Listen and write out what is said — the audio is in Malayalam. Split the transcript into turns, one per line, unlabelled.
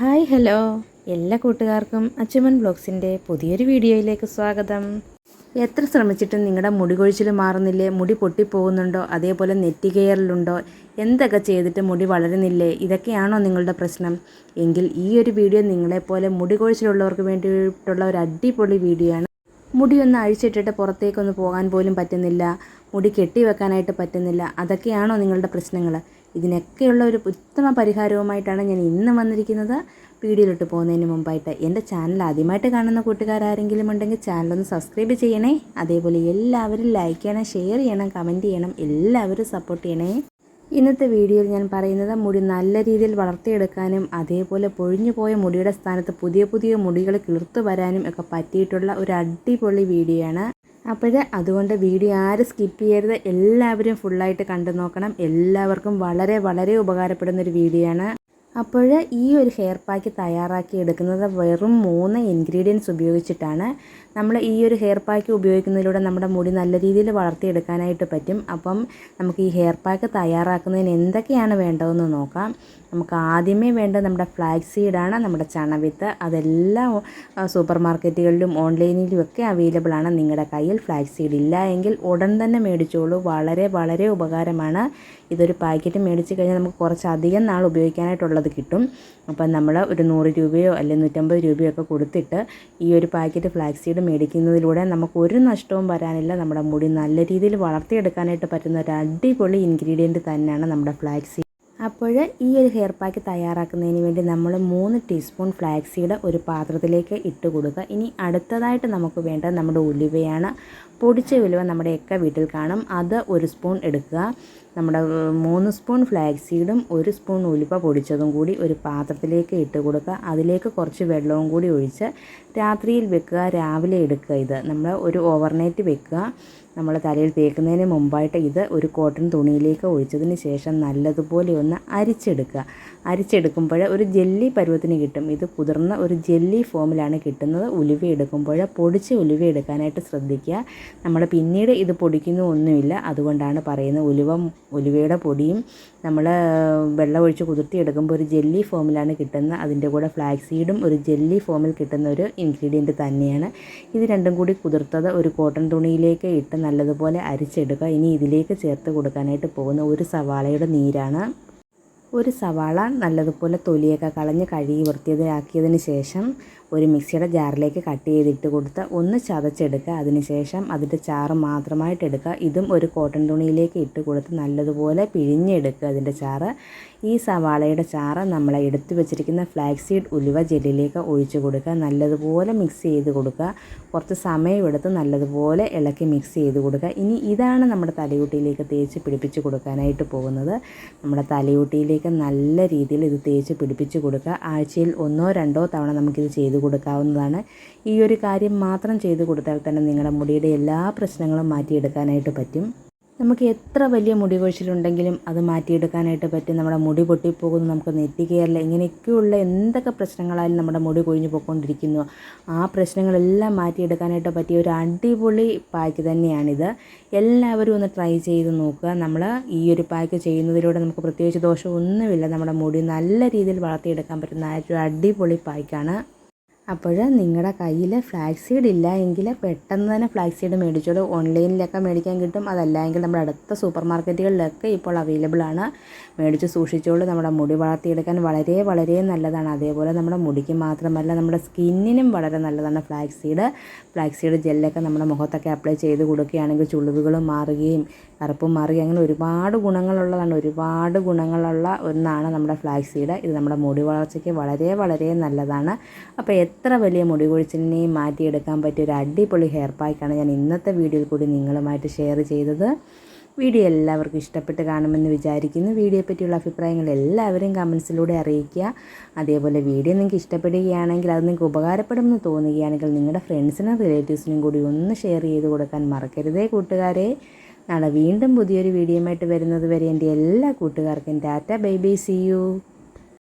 Hi hello. എല്ലാ കൂട്ടുകാർക്കും അച്ചുമൻ ബ്ലോഗ്സിന്റെ പുതിയൊരു വീഡിയോയിലേക്ക് സ്വാഗതം. എത്ര ശ്രമിച്ചിട്ടും നിങ്ങളുടെ മുടി കൊഴിച്ചിൽ മാറുന്നില്ലേ? മുടി പൊട്ടിപ്പോകുന്നുണ്ടോ? അതേപോലെ നെറ്റി കെയറിലുണ്ടോ? എന്തൊക്കെ ചെയ്തിട്ട് മുടി വളരുന്നില്ലേ? ഇതൊക്കെയാണോ നിങ്ങളുടെ പ്രശ്നം. എങ്കിൽ ഈ ഒരു വീഡിയോ നിങ്ങളെപ്പോലെ മുടി കൊഴിച്ചിലുള്ളവർക്ക് വേണ്ടിയിട്ടുള്ള ഒരു അടിപൊളി വീഡിയോ ആണ്. മുടി ഒന്ന് അഴിച്ചിട്ടിട്ട് പുറത്തേക്കൊന്ന് പോകാൻ പോലും പറ്റുന്നില്ല. മുടി കെട്ടി വെക്കാനായിട്ട് പറ്റുന്നില്ല. അതൊക്കെയാണോ നിങ്ങളുടെ പ്രശ്നങ്ങൾ ഇതിനൊക്കെയുള്ള ഒരു ഉത്തമ പരിഹാരവുമായിട്ടാണ് ഞാൻ ഇന്ന് വന്നിരിക്കുന്നത്. വീഡിയോയിലോട്ട് പോകുന്നതിന് മുമ്പായിട്ട് എന്റെ ചാനൽ ആദ്യമായിട്ട് കാണുന്ന കൂട്ടുകാരാരെങ്കിലും ഉണ്ടെങ്കിൽ ചാനലൊന്ന് സബ്സ്ക്രൈബ് ചെയ്യണേ. അതേപോലെ എല്ലാവരും ലൈക്ക് ചെയ്യണം ഷെയർ ചെയ്യണം കമന്റ് ചെയ്യണം എല്ലാവരും സപ്പോർട്ട് ചെയ്യണേ. ഇന്നത്തെ വീഡിയോയിൽ ഞാൻ പറയുന്നത് മുടി നല്ല രീതിയിൽ വളർത്തിയെടുക്കാനും അതേപോലെ പൊഴിഞ്ഞു പോയ മുടിയുടെ സ്ഥാനത്ത് പുതിയ പുതിയ മുടികൾ കിളിർത്തു വരാനും ഒക്കെ പറ്റിയിട്ടുള്ള ഒരു അടിപൊളി വീഡിയോ ആണ്. അപ്പോൾ അതുകൊണ്ട് വീഡിയോ ആരും സ്കിപ്പ് ചെയ്യരുത്. എല്ലാവരും ഫുള്ളായിട്ട് കണ്ടു നോക്കണം. എല്ലാവർക്കും വളരെ വളരെ ഉപകാരപ്പെടുന്ന ഒരു വീഡിയോ ആണ്. അപ്പോൾ ഈ ഒരു ഹെയർ പാക്ക് തയ്യാറാക്കി എടുക്കുന്നത് വെറും മൂന്ന് ഇൻഗ്രീഡിയൻസ് ഉപയോഗിച്ചിട്ടാണ്. നമ്മൾ ഈ ഒരു ഹെയർ പാക്ക് ഉപയോഗിക്കുന്നതിലൂടെ നമ്മുടെ മുടി നല്ല രീതിയിൽ വളർത്തിയെടുക്കാനായിട്ട് പറ്റും. അപ്പം നമുക്ക് ഈ ഹെയർ പാക്ക് തയ്യാറാക്കുന്നതിന് എന്തൊക്കെയാണ് വേണ്ടതെന്ന് നോക്കാം. നമുക്ക് ആദ്യമേ വേണ്ട നമ്മുടെ ഫ്ലാക്സ് സീഡാണ് നമ്മുടെ ചണവിത്ത് അതെല്ലാം സൂപ്പർ മാർക്കറ്റുകളിലും ഓൺലൈനിലും ഒക്കെ അവൈലബിൾ ആണ്. നിങ്ങളുടെ കയ്യിൽ ഫ്ലാക്സ് സീഡ് ഇല്ല എങ്കിൽ ഉടൻ തന്നെ മേടിച്ചോളൂ. വളരെ വളരെ ഉപകാരമാണ്. ഇതൊരു പാക്കറ്റ് മേടിച്ച് കഴിഞ്ഞാൽ നമുക്ക് കുറച്ചധികം നാൾ ഉപയോഗിക്കാനായിട്ടുള്ളത് കിട്ടും. അപ്പം നമ്മൾ ഒരു നൂറ് രൂപയോ അല്ലെങ്കിൽ നൂറ്റമ്പത് രൂപയോ ഒക്കെ കൊടുത്തിട്ട് ഈ ഒരു പാക്കറ്റ് ഫ്ലാക്സ് സീഡ് മേടിക്കുന്നതിലൂടെ നമുക്ക് ഒരു നഷ്ടവും വരാനില്ല. നമ്മുടെ മുടി നല്ല രീതിയിൽ വളർത്തിയെടുക്കാനായിട്ട് പറ്റുന്ന ഒരു അടിപൊളി ഇൻഗ്രീഡിയന്റ് തന്നെയാണ് നമ്മുടെ ഫ്ലാക്സ് അപ്പോൾ ഈ ഒരു ഹെയർ പാക്ക് തയ്യാറാക്കുന്നതിന് വേണ്ടി നമ്മൾ മൂന്ന് ടീസ്പൂൺ ഫ്ലാക്സീഡ് ഒരു പാത്രത്തിലേക്ക് ഇട്ട് കൊടുക്കുക. ഇനി അടുത്തതായിട്ട് നമുക്ക് വേണ്ടത് നമ്മുടെ ഉലുവയാണ്. പൊടിച്ച ഉലുവ നമ്മുടെയൊക്കെ വീട്ടിൽ കാണും. അത് ഒരു സ്പൂൺ എടുക്കുക. നമ്മുടെ മൂന്ന് സ്പൂൺ ഫ്ലാക്സ് സീഡും ഒരു സ്പൂൺ ഉലുവ പൊടിച്ചതും കൂടി ഒരു പാത്രത്തിലേക്ക് ഇട്ട് കൊടുക്കുക. അതിലേക്ക് കുറച്ച് വെള്ളവും കൂടി ഒഴിച്ച് രാത്രിയിൽ വെക്കുക രാവിലെ എടുക്കുക ഇത്. നമ്മൾ ഒരു ഓവർനൈറ്റ് വെക്കുക. നമ്മൾ തലയിൽ തേക്കുന്നതിന് മുമ്പായിട്ട് ഇത് ഒരു കോട്ടൺ തുണിയിലേക്ക് ഒഴിച്ചതിന് ശേഷം നല്ലതുപോലെ ഒന്ന് അരിച്ചെടുക്കുക. അരിച്ചെടുക്കുമ്പോൾ ഒരു ജെല്ലി പരുവത്തിന് കിട്ടും. ഇത് കുതിർന്ന ഒരു ജെല്ലി ഫോമിലാണ് കിട്ടുന്നത്. ഉലുവ എടുക്കുമ്പോൾ പൊടിച്ച് ഉലുവ എടുക്കാനായിട്ട് ശ്രദ്ധിക്കുക. നമ്മൾ പിന്നീട് ഇത് പൊടിക്കുന്ന ഒന്നുമില്ല. അതുകൊണ്ടാണ് പറയുന്നത് ഉലുവ ഉലുവയുടെ പൊടിയും നമ്മൾ വെള്ളം ഒഴിച്ച് കുതിർത്തിയെടുക്കുമ്പോൾ ഒരു ജെല്ലി ഫോമിലാണ് കിട്ടുന്നത് അതിന്റെ കൂടെ ഫ്ലാക്സ് സീഡും ഒരു ജെല്ലി ഫോമിൽ കിട്ടുന്ന ഒരു ഇൻഗ്രീഡിയന്റ് തന്നെയാണ്. ഇത് രണ്ടും കൂടി കുതിർത്തത് ഒരു കോട്ടൺ തുണിയിലേക്ക് ഇട്ട് നല്ലതുപോലെ അരിച്ചെടുക്കുക. ഇനി ഇതിലേക്ക് ചേർത്ത് കൊടുക്കാനായിട്ട് പോകുന്ന ഒരു സവാളയുടെ നീരാണ്. ഒരു സവാള നല്ലതുപോലെ തൊലിയൊക്കെ കളഞ്ഞ് കഴുകി വൃത്തിയതാക്കിയതിന് ശേഷം ഒരു മിക്സിയുടെ ജാറിലേക്ക് കട്ട് ചെയ്തിട്ട് കൊടുത്ത് ഒന്ന് ചതച്ചെടുക്കുക. അതിനുശേഷം അതിന്റെ ചാറ് മാത്രമായിട്ട് എടുക്കുക. ഇതും ഒരു കോട്ടൺ തുണിയിലേക്ക് ഇട്ട് കൊടുത്ത് നല്ലതുപോലെ പിഴിഞ്ഞെടുക്കുക. അതിന്റെ ചാറ് ഈ സവാളയുടെ ചാറ് നമ്മൾ എടുത്തു വെച്ചിരിക്കുന്ന ഫ്ലാക്സീഡ് ഉലുവ ജെല്ലിലേക്ക് ഒഴിച്ചു കൊടുക്കുക. നല്ലതുപോലെ മിക്സ് ചെയ്ത് കൊടുക്കുക. കുറച്ച് സമയമെടുത്ത് നല്ലതുപോലെ ഇളക്കി മിക്സ് ചെയ്ത് കൊടുക്കുക. ഇനി ഇതാണ് നമ്മുടെ തലയൂട്ടിയിലേക്ക് തേച്ച് പിടിപ്പിച്ച് കൊടുക്കാനായിട്ട് പോകുന്നത്. നമ്മുടെ തലയൂട്ടിയിലേക്ക് നല്ല രീതിയിൽ ഇത് തേച്ച് പിടിപ്പിച്ച് കൊടുക്കുക. ആഴ്ചയിൽ ഒന്നോ രണ്ടോ തവണ നമുക്കിത് ചെയ്ത് കൊടുക്കാവുന്നതാണ് ഈ ഒരു കാര്യം മാത്രം ചെയ്തു കൊടുത്താൽ തന്നെ നിങ്ങളുടെ മുടിയുടെ എല്ലാ പ്രശ്നങ്ങളും മാറ്റിയെടുക്കാനായിട്ട് പറ്റും. നമുക്ക് എത്ര വലിയ മുടി കൊഴിച്ചിലുണ്ടെങ്കിലും അത് മാറ്റിയെടുക്കാനായിട്ട് പറ്റും. നമ്മുടെ മുടി പൊട്ടിപ്പോകുന്നു നമുക്ക് നെറ്റി നെറ്റിക്കയറില്ല ഇങ്ങനെയൊക്കെയുള്ള എന്തൊക്കെ പ്രശ്നങ്ങളായാലും നമ്മുടെ മുടി കൊഴിഞ്ഞു പോയിക്കൊണ്ടിരിക്കുന്നു. ആ പ്രശ്നങ്ങളെല്ലാം മാറ്റിയെടുക്കാനായിട്ട് പറ്റിയ ഒരു അടിപൊളി പാക്ക് തന്നെയാണിത്. എല്ലാവരും ഒന്ന് ട്രൈ ചെയ്ത് നോക്കുക. നമ്മൾ ഈ ഒരു പാക്ക് ചെയ്യുന്നതിലൂടെ നമുക്ക് പ്രത്യേകിച്ച് ദോഷമൊന്നുമില്ല. നമ്മുടെ മുടി നല്ല രീതിയിൽ വളർത്തിയെടുക്കാൻ പറ്റുന്ന ഒരു അടിപൊളി പായ്ക്കാണ്. അപ്പോൾ നിങ്ങളുടെ കയ്യിൽ ഫ്ലാക്സ് സീഡ് ഇല്ല എങ്കിൽ പെട്ടെന്ന് തന്നെ ഫ്ലാക്സ് സീഡ് മേടിച്ചോളൂ. ഓൺലൈനിലൊക്കെ മേടിക്കാൻ കിട്ടും. അതല്ല എങ്കിൽ നമ്മുടെ അടുത്ത സൂപ്പർ മാർക്കറ്റുകളിലൊക്കെ ഇപ്പോൾ അവൈലബിൾ ആണ്. മേടിച്ച് സൂക്ഷിച്ചോളൂ. നമ്മുടെ മുടി വളർത്തിയെടുക്കാൻ വളരെ വളരെ നല്ലതാണ്. അതേപോലെ നമ്മുടെ മുടിക്ക് മാത്രമല്ല നമ്മുടെ സ്കിന്നിനും വളരെ നല്ലതാണ് ഫ്ലാക്സ് സീഡ് ഫ്ലാക്സ് സീഡ് ജെല്ലൊക്കെ നമ്മുടെ മുഖത്തൊക്കെ അപ്ലൈ ചെയ്ത് കൊടുക്കുകയാണെങ്കിൽ ചുളിവുകൾ മാറുകയും കറുപ്പും മാറുകയും അങ്ങനെ ഒരുപാട് ഗുണങ്ങളുള്ളതാണ്. ഒരുപാട് ഗുണങ്ങളുള്ള ഒന്നാണ് നമ്മുടെ ഫ്ലാക്സ് സീഡ് ഇത് നമ്മുടെ മുടി വളർച്ചയ്ക്ക് വളരെ വളരെ നല്ലതാണ്. അപ്പോൾ എത്ര വലിയ മുടി കൊഴിച്ചിലിനെയും മാറ്റിയെടുക്കാൻ പറ്റിയ ഒരു അടിപൊളി ഹെയർ പാക്കാണ് ഞാൻ ഇന്നത്തെ വീഡിയോയിൽ കൂടി നിങ്ങളുമായിട്ട് ഷെയർ ചെയ്തത്. വീഡിയോ എല്ലാവർക്കും ഇഷ്ടപ്പെട്ട് കാണുമെന്ന് വിചാരിക്കുന്നു. വീഡിയോയെ പറ്റിയുള്ള അഭിപ്രായങ്ങൾ എല്ലാവരും കമൻസിലൂടെ അറിയിക്കുക. അതേപോലെ വീഡിയോ നിങ്ങൾക്ക് ഇഷ്ടപ്പെടുകയാണെങ്കിൽ അത് നിങ്ങൾക്ക് ഉപകാരപ്പെടുമെന്ന് തോന്നുകയാണെങ്കിൽ നിങ്ങളുടെ ഫ്രണ്ട്സിനും റിലേറ്റീവ്സിനും കൂടി ഒന്ന് ഷെയർ ചെയ്ത് കൊടുക്കാൻ മറക്കരുതേ കൂട്ടുകാരെ. നാളെ വീണ്ടും പുതിയൊരു വീഡിയോയുമായിട്ട് വരുന്നത് വരെ എന്റെ എല്ലാ കൂട്ടുകാർക്കും tata. Bye bye. See you